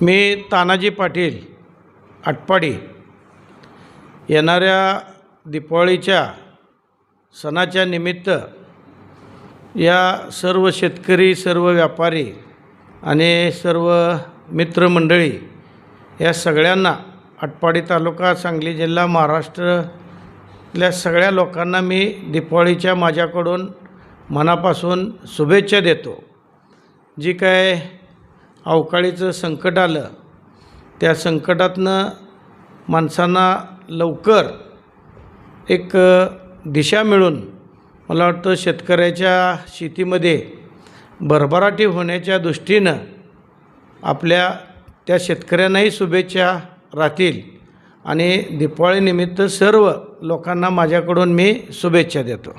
मी तानाजी पाटील आटपाडी. येणाऱ्या दीपावळीच्या सणाच्या निमित्त या सर्व शेतकरी सर्व व्यापारी आणि सर्व मित्रमंडळी या सगळ्यांना आटपाडी तालुका सांगली जिल्हा महाराष्ट्रातल्या सगळ्या लोकांना मी दीपावळीच्या माझ्याकडून मनापासून शुभेच्छा देतो. जी काय अवकाळीचं संकट आलं त्या संकटातनं माणसांना लवकर एक दिशा मिळून मला वाटतं शेतकऱ्याच्या शेतीमध्ये भरभराटी होण्याच्या दृष्टीनं आपल्या त्या शेतकऱ्यांनाही शुभेच्छा राहतील आणि दीपावळीनिमित्त सर्व लोकांना माझ्याकडून मी शुभेच्छा देतो.